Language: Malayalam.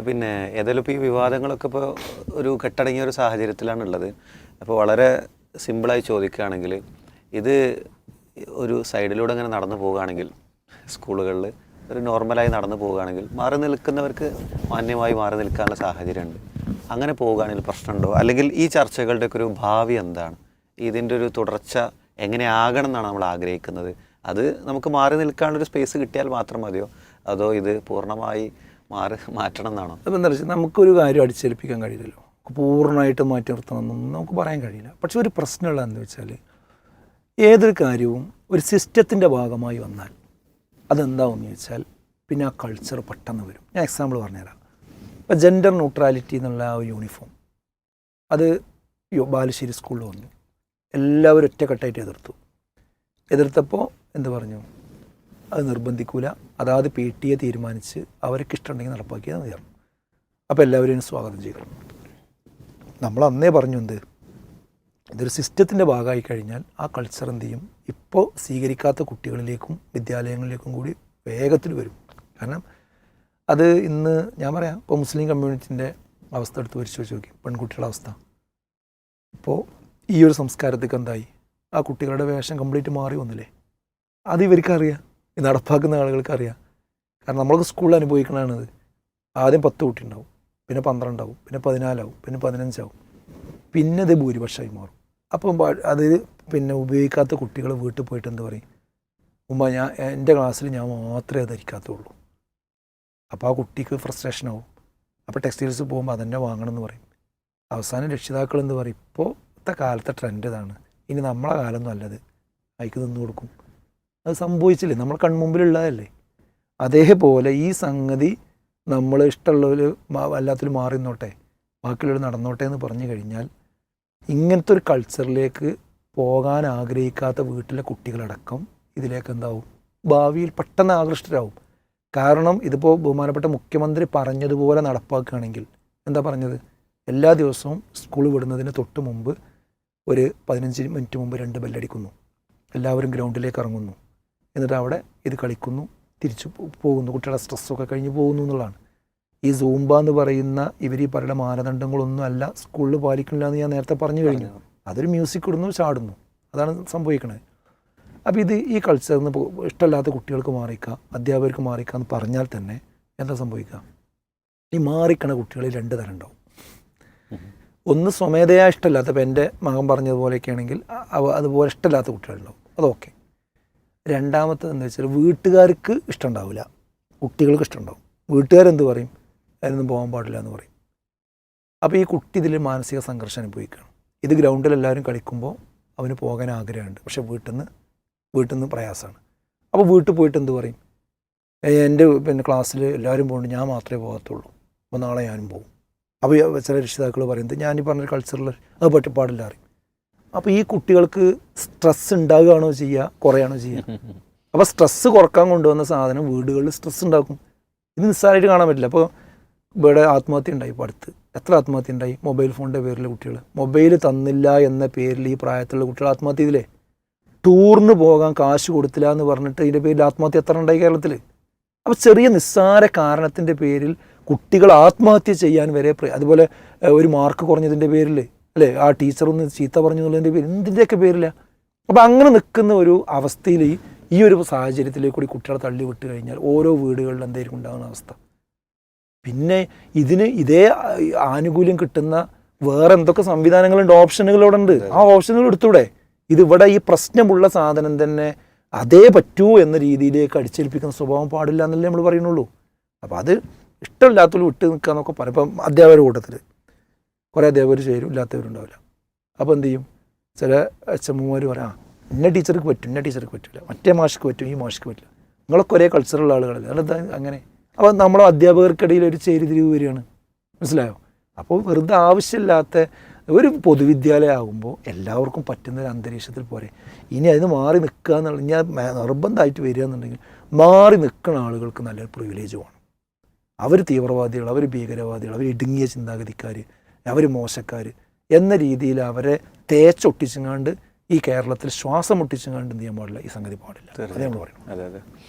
പിന്നെ ഏതായാലും ഇപ്പോൾ ഈ വിവാദങ്ങളൊക്കെ ഇപ്പോൾ ഒരു കെട്ടടങ്ങിയ ഒരു സാഹചര്യത്തിലാണ് ഉള്ളത്. അപ്പോൾ വളരെ സിമ്പിളായി ചോദിക്കുകയാണെങ്കിൽ ഇത് ഒരു സൈഡിലൂടെ അങ്ങനെ നടന്നു പോവുകയാണെങ്കിൽ സ്കൂളുകളിൽ ഒരു നോർമലായി നടന്നു പോവുകയാണെങ്കിൽ മാറി നിൽക്കുന്നവർക്ക് മാന്യമായി മാറി നിൽക്കാനുള്ള സാഹചര്യമുണ്ട്. അങ്ങനെ പോവുകയാണെങ്കിൽ പ്രശ്നമുണ്ടോ? അല്ലെങ്കിൽ ഈ ചർച്ചകളുടെയൊക്കെ ഒരു ഭാവി എന്താണ്? ഇതിന്റെ ഒരു തുടർച്ച എങ്ങനെ ആകണം എന്നാണ് നമ്മൾ ആഗ്രഹിക്കുന്നത്? അത് നമുക്ക് മാറി നിൽക്കാനുള്ളൊരു സ്പേസ് കിട്ടിയാൽ മാത്രം മതിയോ? അതോ ഇത് പൂർണമായി മാറി മാറ്റണം എന്നാണോ അപ്പോൾ എന്താ വെച്ചാൽ നമുക്കൊരു കാര്യം അടിച്ചേൽപ്പിക്കാൻ കഴിയില്ലല്ലോ. പൂർണമായിട്ട് മാറ്റി നിർത്തണമെന്നൊന്നും നമുക്ക് പറയാൻ കഴിയില്ല. പക്ഷെ ഒരു പ്രശ്നമുള്ള എന്ന് വെച്ചാൽ ഏതൊരു കാര്യവും ഒരു സിസ്റ്റത്തിന്റെ ഭാഗമായി വന്നാൽ അതെന്താവെന്ന് ചോദിച്ചാൽ പിന്നെ ആ കൾച്ചർ പെട്ടെന്ന് വരും. ഞാൻ എക്സാമ്പിൾ പറഞ്ഞുതരാം. ഇപ്പോൾ ജെൻഡർ ന്യൂട്രാലിറ്റി എന്നുള്ള ആ ഒരു യൂണിഫോം അത് ബാലുശ്ശേരി സ്കൂളിൽ വന്നു. എല്ലാവരും ഒറ്റക്കെട്ടായിട്ട് എതിർത്തു. എതിർത്തപ്പോൾ എന്ത് പറഞ്ഞു? അത് നിർബന്ധിക്കൂല. അതാത് പി ടി എ തീരുമാനിച്ച് അവർക്ക് ഇഷ്ടമുണ്ടെങ്കിൽ നടപ്പാക്കിയാൽ മതിയാണ് അപ്പോൾ എല്ലാവരും ഇതിനെ സ്വാഗതം ചെയ്യണം. നമ്മൾ അന്നേ പറഞ്ഞു എന്ത്? ഇതൊരു സിസ്റ്റത്തിന്റെ ഭാഗമായി കഴിഞ്ഞാൽ ആ കൾച്ചർ എന്ത് ചെയ്യും? ഇപ്പോൾ സ്വീകരിക്കാത്ത കുട്ടികളിലേക്കും വിദ്യാലയങ്ങളിലേക്കും കൂടി വേഗത്തിൽ വരും. കാരണം അത് ഇന്ന് ഞാൻ പറയാം ഇപ്പോൾ മുസ്ലിം കമ്മ്യൂണിറ്റിന്റെ അവസ്ഥ എടുത്ത് വരിച്ചു വെച്ച് നോക്കി. പെൺകുട്ടികളുടെ അവസ്ഥ. ഇപ്പോൾ ഈ ഒരു സംസ്കാരത്തേക്ക് എന്തായി? ആ കുട്ടികളുടെ വേഷം കംപ്ലീറ്റ് മാറി വന്നില്ലേ? അത് ഇവർക്കറിയാം. നടപ്പാക്കുന്ന ആളുകൾക്ക് അറിയാം കാരണം നമ്മളൊക്കെ സ്കൂളിൽ അനുഭവിക്കണതാണിത് ആദ്യം പത്ത് കുട്ടി ഉണ്ടാവും പിന്നെ പന്ത്രണ്ടാവും പിന്നെ പതിനാലാവും പിന്നെ പതിനഞ്ചാവും. പിന്നെ അത് ഭൂരിപക്ഷമായി മാറും. അപ്പം അത് പിന്നെ ഉപയോഗിക്കാത്ത കുട്ടികൾ വീട്ടിൽ പോയിട്ട് എന്താ പറയും? ഉമ്മ ഞാൻ എന്റെ ക്ലാസ്സിൽ ഞാൻ മാത്രമേ ധരിക്കാത്തുള്ളൂ. അപ്പോൾ ആ കുട്ടിക്ക് ഫ്രസ്ട്രേഷൻ ആവും. അപ്പോൾ ടെക്സ്റ്റൈൽസ് പോകുമ്പോൾ അതന്നെ വാങ്ങണം എന്ന് പറയും. അവസാനം രക്ഷിതാക്കൾ എന്ന് പറയും? ഇപ്പോഴത്തെ കാലത്തെ ട്രെൻഡ് ഇതാണ്. ഇനി നമ്മളെ കാലമൊന്നും അല്ലത്. അയക്ക് നിന്ന് കൊടുക്കും. അത് സംഭവിച്ചില്ലേ? നമ്മൾ കൺമുമ്പിലുള്ളതല്ലേ? അതേപോലെ ഈ സംഗതി നമ്മൾ ഇഷ്ടമുള്ളവർ വല്ലാത്തൊരു മാറി നിന്നോട്ടെ ബാക്കിയുള്ളവർ നടന്നോട്ടെ എന്ന് പറഞ്ഞു കഴിഞ്ഞാൽ ഇങ്ങനത്തെ ഒരു കൾച്ചറിലേക്ക് പോകാൻ ആഗ്രഹിക്കാത്ത വീട്ടിലെ കുട്ടികളടക്കം ഇതിലേക്ക് എന്താവും? ഭാവിയിൽ പെട്ടെന്ന് ആകൃഷ്ടരാകും കാരണം ഇതിപ്പോൾ ബഹുമാനപ്പെട്ട മുഖ്യമന്ത്രി പറഞ്ഞതുപോലെ നടപ്പാക്കുകയാണെങ്കിൽ എന്താ പറഞ്ഞത്? എല്ലാ ദിവസവും സ്കൂൾ വിടുന്നതിന് തൊട്ട് മുമ്പ് ഒരു പതിനഞ്ച് മിനിറ്റ് മുമ്പ് രണ്ട് ബെല്ലടിക്കുന്നു. എല്ലാവരും ഗ്രൗണ്ടിലേക്ക് ഇറങ്ങുന്നു. എന്നിട്ട് അവിടെ ഇത് കളിക്കുന്നു തിരിച്ചു പോകുന്നു. കുട്ടികളുടെ സ്ട്രെസ്സൊക്കെ കഴിഞ്ഞ് പോകുന്നു എന്നുള്ളതാണ്. ഈ സൂംബ എന്ന് പറയുന്ന ഇവർ ഈ പറയുന്ന മാനദണ്ഡങ്ങളൊന്നും അല്ല സ്കൂളിൽ പാലിക്കുന്നില്ല എന്ന് ഞാൻ നേരത്തെ പറഞ്ഞു കഴിഞ്ഞു. അതൊരു മ്യൂസിക് ഇടുന്നു ചാടുന്നു. അതാണ് സംഭവിക്കുന്നത് അപ്പോൾ ഇത് ഈ കൾച്ചറിൽ നിന്ന് ഇഷ്ടമല്ലാത്ത കുട്ടികൾക്ക് മാറിക്കുക അധ്യാപകർക്ക് മാറിക്കുക എന്ന് പറഞ്ഞാൽ തന്നെ എന്താ സംഭവിക്കുക? ഈ മാറിക്കണ കുട്ടികളിൽ രണ്ട് തരം ഉണ്ടാവും. ഒന്ന് സ്വമേധയാ ഇഷ്ടമല്ലാത്ത ഇപ്പം എന്റെ മകൻ പറഞ്ഞതുപോലെയൊക്കെ ആണെങ്കിൽ അതുപോലെ ഇഷ്ടമല്ലാത്ത കുട്ടികളുണ്ടാവും. അതൊക്കെ രണ്ടാമത്തത് എന്താ വെച്ചാൽ വീട്ടുകാർക്ക് ഇഷ്ടമുണ്ടാവില്ല. കുട്ടികൾക്ക് ഇഷ്ടമുണ്ടാവും. വീട്ടുകാരെന്ത് പറയും? അതിനൊന്നും പോകാൻ പാടില്ല എന്ന് പറയും. അപ്പോൾ ഈ കുട്ടി ഇതിൽ മാനസിക സംഘർഷം അനുഭവിക്കുകയാണ് ഇത് ഗ്രൗണ്ടിൽ എല്ലാവരും കളിക്കുമ്പോൾ അവന് പോകാൻ ആഗ്രഹമുണ്ട്. പക്ഷേ വീട്ടിൽ നിന്ന് വീട്ടിൽ നിന്ന് പ്രയാസമാണ്. അപ്പോൾ വീട്ടിൽ പോയിട്ട് എന്ത് പറയും? "ഏയ് എന്റെ പിന്നെ ക്ലാസ്സിൽ എല്ലാവരും പോകുന്നുണ്ട്. ഞാൻ മാത്രമേ പോകത്തുള്ളൂ. അപ്പോൾ നാളെ ഞാനും പോകും അപ്പോൾ ചില രക്ഷിതാക്കൾ പറയുന്നത് ഞാൻ ഈ പറഞ്ഞ കൾച്ചറിൽ അത് പറ്റി അപ്പോൾ ഈ കുട്ടികൾക്ക് സ്ട്രെസ് ഉണ്ടാകുകയാണോ ചെയ്യുക കുറയാണോ ചെയ്യുക? അപ്പോൾ സ്ട്രെസ്സ് കുറയ്ക്കാൻ കൊണ്ടുവന്ന സാധനം വീടുകളിൽ സ്ട്രെസ് ഉണ്ടാക്കും. ഇത് നിസ്സാരമായിട്ട് കാണാൻ പറ്റില്ല. അപ്പോൾ ഇവിടെ ആത്മഹത്യ ഉണ്ടായി ഇപ്പോൾ അടുത്ത്. എത്ര ആത്മഹത്യ ഉണ്ടായി? മൊബൈൽ ഫോണിന്റെ പേരിലെ കുട്ടികൾ മൊബൈൽ തന്നില്ല എന്ന പേരിൽ ഈ പ്രായത്തിലുള്ള കുട്ടികൾ ആത്മഹത്യ ചെയ്തില്ലേ? ടൂറിന് പോകാൻ കാശ് കൊടുത്തില്ല എന്ന് പറഞ്ഞിട്ട് ഇതിന്റെ പേരിൽ ആത്മഹത്യ എത്ര ഉണ്ടായി കേരളത്തിൽ അപ്പോൾ ചെറിയ നിസ്സാര കാരണത്തിന്റെ പേരിൽ കുട്ടികൾ ആത്മഹത്യ ചെയ്യാൻ വരെ അതുപോലെ ഒരു മാർക്ക് കുറഞ്ഞതിന്റെ പേരിൽ അല്ലേ? ആ ടീച്ചർ ഒന്ന് ചീത്ത പറഞ്ഞു എന്നുള്ളതിന്റെ പേര് എന്തിന്റെയൊക്കെ പേരില്ല അപ്പോൾ അങ്ങനെ നിൽക്കുന്ന ഒരു അവസ്ഥയിൽ ഈ- ഒരു സാഹചര്യത്തിലേക്ക് കൂടി കുട്ടികളെ തള്ളി വിട്ട് കഴിഞ്ഞാൽ ഓരോ വീടുകളിലും എന്തായിരിക്കും ഉണ്ടാകുന്ന അവസ്ഥ? പിന്നെ ഇതിന് ഇതേ ആനുകൂല്യം കിട്ടുന്ന വേറെ എന്തൊക്കെ സംവിധാനങ്ങളുണ്ട്? ഓപ്ഷനുകളോടെ ഉണ്ട്. ആ ഓപ്ഷനുകൾ എടുത്തൂടെ? ഇതിവിടെ ഈ പ്രശ്നമുള്ള സാധനം തന്നെ അതേ പറ്റൂ എന്ന രീതിയിലേക്ക് അടിച്ചേൽപ്പിക്കുന്ന സ്വഭാവം പാടില്ല എന്നല്ലേ നമ്മൾ പറയുന്നുള്ളൂ. അപ്പോൾ അത് ഇഷ്ടമില്ലാത്തവർ വിട്ട് നിൽക്കുക എന്നൊക്കെ പറയും. ഇപ്പം അധ്യാപകരുടെ കൂട്ടത്തിൽ കുറേ അധ്യാപകർ ചേരും ഇല്ലാത്തവരുണ്ടാവില്ല അപ്പോൾ എന്ത് ചെയ്യും? ചില അച്ഛമ്മമാർ പറയാം ആ ഇന്ന ടീച്ചർക്ക് പറ്റും ഇന്ന ടീച്ചർക്ക് പറ്റില്ല മറ്റേ മാഷ്ക്ക് പറ്റും ഈ മാഷ്ക്ക് പറ്റില്ല. നിങ്ങളൊക്കെ ഒരേ കൾച്ചറുള്ള ആളുകളല്ലേ? അതെന്താ അങ്ങനെ? അപ്പോൾ നമ്മുടെ അധ്യാപകർക്കിടയിൽ ഒരു ചേരിതിരിവ് വരികയാണ്. മനസ്സിലായോ? അപ്പോൾ വെറുതെ ആവശ്യമില്ലാത്ത ഒരു പൊതുവിദ്യാലയം ആകുമ്പോൾ എല്ലാവർക്കും പറ്റുന്ന ഒരു അന്തരീക്ഷത്തിൽ പോരെ. ഇനി അതിന് മാറി നിൽക്കുക എന്നുള്ള ഞാൻ നിർബന്ധമായിട്ട് വരിക എന്നുണ്ടെങ്കിൽ മാറി നിൽക്കുന്ന ആളുകൾക്ക് നല്ലൊരു പ്രിവിലേജ് വേണം. അവർ തീവ്രവാദികൾ അവർ ഭീകരവാദികൾ അവർ ഇടുങ്ങിയ ചിന്താഗതിക്കാർ അവർ മോശക്കാർ എന്ന രീതിയിൽ അവരെ തേച്ചൊട്ടിച്ചങ്ങാണ്ട് ഈ കേരളത്തിൽ ശ്വാസം മുട്ടിച്ചങ്ങാണ്ട് എന്ത് ചെയ്യാൻ പാടില്ല? ഈ സംഗതി പാടില്ല. അതേ നമ്മൾ പറയുന്നത് അതെ അതെ.